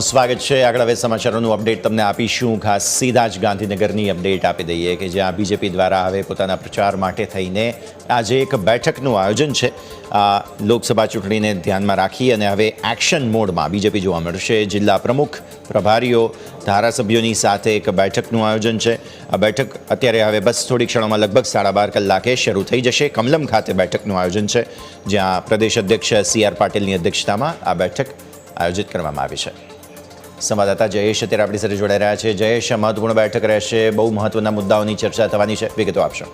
સ્વાગત છે. આગળ હવે સમાચારોનું અપડેટ તમને આપીશું. ખાસ સીધા જ ગાંધીનગરની અપડેટ આપી દઈએ કે જ્યાં બીજેપી દ્વારા હવે પોતાના પ્રચાર માટે થઈને આજે એક બેઠકનું આયોજન છે. લોકસભા ચૂંટણીને ધ્યાનમાં રાખી અને હવે એક્શન મોડમાં બીજેપી જોવા મળશે. જિલ્લા પ્રમુખ, પ્રભારીઓ, ધારાસભ્યોની સાથે એક બેઠકનું આયોજન છે. આ બેઠક અત્યારે હવે બસ થોડી ક્ષણોમાં લગભગ સાડા બાર કલાકે શરૂ થઈ જશે. કમલમ ખાતે બેઠકનું આયોજન છે, જ્યાં પ્રદેશ અધ્યક્ષ સી આર પાટીલની અધ્યક્ષતામાં આ બેઠક આયોજિત કરવામાં આવી છે. સંવાદદાતા જયેશ અત્યારે આપણી સાથે જોડાઈ રહ્યા છે. જયેશ મહત્વપૂર્ણ બેઠક રહેશે. બહુ મહત્વના મુદ્દાઓની ચર્ચા થવાની છે. વિગતો આપશો.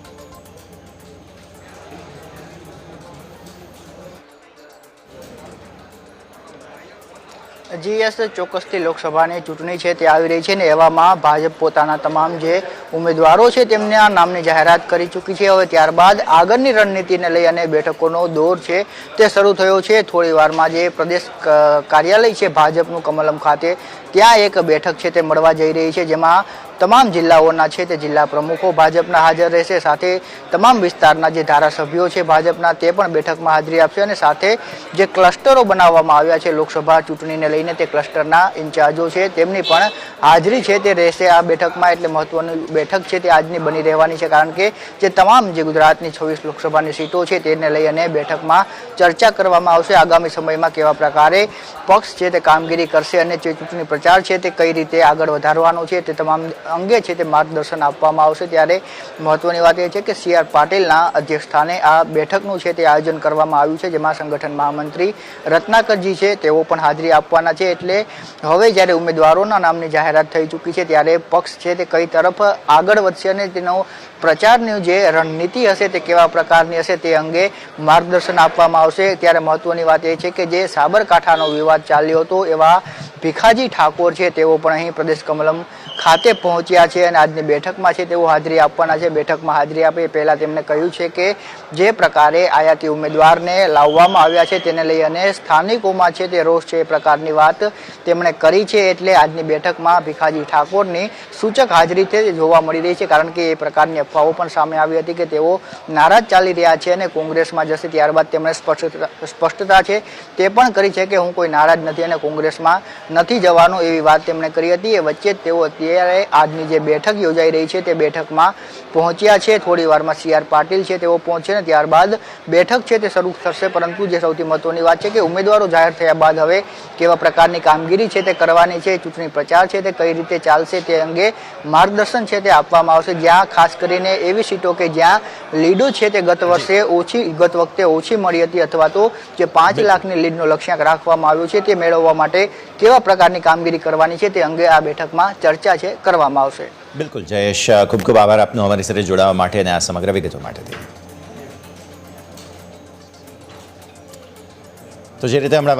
જીએસ ચોક્કસથી લોકસભાની ચૂંટણી છે, તે આવી રહી છે ને એવામાં ભાજપ પોતાના તમામ જે ઉમેદવારો છે, તેમના નામની જાહેરાત કરી ચૂકી છે. હવે ત્યારબાદ આગળની રણનીતિને લઈ અને બેઠકોનો દોર છે, તે શરૂ થયો છે. થોડી વારમાં જે પ્રદેશ કાર્યાલય છે, ભાજપનું કમલમ ખાતે, ત્યાં એક બેઠક છે, તે મળવા જઈ રહી છે, જેમાં તમામ જિલ્લાઓના છે તે જિલ્લા પ્રમુખો ભાજપના હાજર રહેશે. સાથે તમામ વિસ્તારના જે ધારાસભ્યો છે ભાજપના તે પણ બેઠકમાં હાજરી આપશે અને સાથે જે ક્લસ્ટરો બનાવવામાં આવ્યા છે લોકસભા ચૂંટણીને લઈને તે ક્લસ્ટરના ઇન્ચાર્જો છે. તેમની પણ હાજરી છે તે રહેશે આ બેઠકમાં. એટલે મહત્વની બેઠક છે તે આજની બની રહેવાની છે કારણ કે જે તમામ જે ગુજરાતની છવ્વીસ લોકસભાની સીટો છે તેને લઈ અને બેઠકમાં ચર્ચા કરવામાં આવશે. આગામી સમયમાં કેવા પ્રકારે પક્ષ છે તે કામગીરી કરશે અને જે ચૂંટણી પ્રચાર છે તે કઈ રીતે આગળ વધારવાનો છે તે તમામ અંગે છે તે માર્ગદર્શન આપવામાં આવશે. ત્યારે મહત્વની વાત એ છે કે સી આર પાટીલના અધ્યક્ષસ્થાને આ બેઠકનું છે તે આયોજન કરવામાં આવ્યું છે, જેમાં સંગઠન મહામંત્રી રત્નાકરજી છે, તેઓ પણ હાજરી આપવાના છે. એટલે હવે જ્યારે ઉમેદવારોના નામની જાહેરાત થઈ ચૂકી છે, ત્યારે પક્ષ છે તે કઈ તરફ આગળ વધશે અને તેનો પ્રચારની જે રણનીતિ હશે તે કેવા પ્રકારની હશે તે અંગે માર્ગદર્શન આપવામાં આવશે. ત્યારે મહત્વની વાત એ છે કે જે સાબરકાંઠાનો વિવાદ ચાલ્યો હતો એવા ભીખાજી ઠાકોર છે, તેઓ પણ અહીં પ્રદેશ કમલમ ખાતે પહોંચ્યા છે અને આજની બેઠકમાં છે તેઓ હાજરી આપવાના છે. બેઠકમાં હાજરી આપે એ પહેલાં તેમણે કહ્યું છે કે જે પ્રકારે આયાતી ઉમેદવારને લાવવામાં આવ્યા છે તેને લઈ અને સ્થાનિકોમાં છે તે રોષ છે એ પ્રકારની વાત તેમણે કરી છે એટલે આજની બેઠકમાં ભીખાજી ઠાકોરની સૂચક હાજરી છે જોવા મળી રહી છે કારણ કે એ પ્રકારની અફવાઓ પણ સામે આવી હતી કે તેઓ નારાજ ચાલી રહ્યા છે અને કોંગ્રેસમાં જશે ત્યારબાદ તેમણે સ્પષ્ટતા સ્પષ્ટતા છે તે પણ કરી છે કે હું કોઈ નારાજ નથી અને કોંગ્રેસમાં નથી જવાનું એવી વાત તેમણે કરી હતી. એ વચ્ચે તેઓ અત્યારે આજની જે બેઠક યોજાઈ રહી છે તે બેઠકમાં પહોંચ્યા છે. થોડી વારમાં સી આર પાટીલ છે તેઓ પહોંચે ને ત્યારબાદ બેઠક છે તે શરૂ થશે. પરંતુ જે સૌથી મહત્વની વાત છે કે ઉમેદવારો જાહેર થયા બાદ હવે કેવા પ્રકારની કામગીરી છે તે કરવાની છે ચૂંટણી પ્રચાર છે તે કઈ રીતે ચાલશે તે અંગે માર્ગદર્શન છે તે આપવામાં આવશે. જ્યાં ખાસ કરીને એવી સીટો કે જ્યાં લીડો છે તે ગત વર્ષે ઓછી ગત વખતે ઓછી મળી હતી અથવા તો જે પાંચ લાખની લીડનો લક્ષ્યાંક રાખવામાં આવ્યો છે તે મેળવવા માટે કેવા પ્રકારની કામગીરી કરવાની છે તે અંગે આ બેઠકમાં ચર્ચા છે, કરવામાં આવશે. બિલકુલ, જયેશ ખૂબ ખૂબ આભાર આપનો અમારી સાથે જોડાવા માટે અને આ સમગ્ર વિગતો માટે તો જે રીતે હમણાં